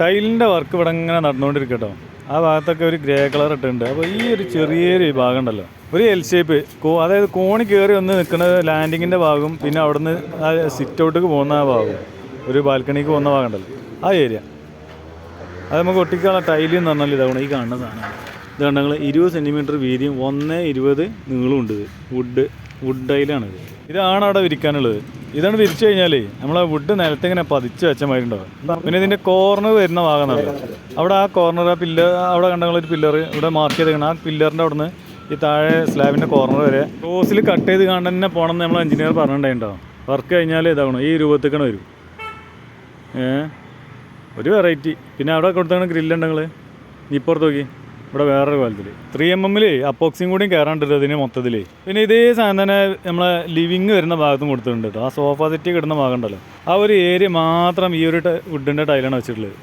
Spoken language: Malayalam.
ടൈലിന്റെ വർക്ക് ഇവിടെ ഇങ്ങനെ നടന്നുകൊണ്ടിരിക്കട്ടോ. ആ ഭാഗത്തൊക്കെ ഒരു ഗ്രേ കളർ ഇട്ടിട്ടുണ്ട്. അപ്പോൾ ഈ ഒരു ചെറിയൊരു ഭാഗം ഉണ്ടല്ലോ. ഒരു എൽ ഷേപ്പ് അതായത് കോണി കയറി ഒന്ന് നിൽക്കുന്ന ലാൻഡിങ്ങിന്റെ ഭാഗം പിന്നെ അവിടുന്ന് ആ സിറ്റ് ഔട്ടിക്ക് പോകുന്ന ആ ഭാഗം ഒരു ബാൽക്കണിക്ക് പോകുന്ന ഭാഗം ഉണ്ടല്ലോ. ആ ഏരിയ അത് നമുക്ക് ഒട്ടിക്കാനുള്ള ടൈൽ എന്ന് പറഞ്ഞാൽ ഇതാണ് ഈ കാണുന്ന സാധനമാണ് ഇത് കണ്ടെങ്കിൽ ഇരുപത് സെന്റിമീറ്റർ വീതിയും ഒന്ന് ഇരുപത് നീളമുണ്ട് ഇത്. വുഡ് വുഡ് ടൈലാണ് ഇത്. ഇതാണ് അവിടെ വിരിക്കാനുള്ളത്. ഇതാണ് വിരിച്ചു കഴിഞ്ഞാലേ നമ്മളെ വുഡ് നിലത്തിങ്ങനെ പതിച്ച് വെച്ച മാതിരി ഉണ്ടാവും പിന്നെ ഇതിന്റെ കോർണർ വരുന്ന ഭാഗം അവിടെ ആ കോർണർ ആ പില്ലർ അവിടെ കണ്ട ഒരു പില്ലർ ഇവിടെ മാർക്ക് ചെയ്തേക്കണം. ആ പില്ലറിന്റെ അവിടെ നിന്ന് ഈ താഴെ സ്ലാബിന്റെ കോർണർ വരെ ക്ലോസിൽ കട്ട് ചെയ്ത് കാണാൻ തന്നെ പോകണം നമ്മൾ എഞ്ചിനീയർ പറഞ്ഞിട്ടുണ്ടാവും വർക്ക് കഴിഞ്ഞാൽ ഇതാവണം. ഈ രൂപത്തേക്കാണ് വരും. ഏഹ് ഒരു വെറൈറ്റി പിന്നെ അവിടെ കൊടുത്താണ് ഗ്രില്ലുണ്ടെങ്കിൽ ഇപ്പുറത്ത് നോക്കി. ഇവിടെ വേറൊരു കോലത്തിൽ ത്രീ എം എമ്മിൽ അപ്പോക്സിയും കൂടിയും കയറാണ്ടിട്ട് ഇതിന് മൊത്തത്തിൽ പിന്നെ ഇതേ സാധനം തന്നെ നമ്മളെ ലിവിങ് വരുന്ന ഭാഗത്തും കൊടുത്തിട്ടുണ്ട് കേട്ടോ ആ സോഫ സെറ്റ് കിടന്ന ഭാഗം ഉണ്ടല്ലോ. ആ ഒരു ഏരിയ മാത്രം ഈ ഒരു വുഡിന്റെ ടൈലാണ് വെച്ചിട്ടുള്ളത്.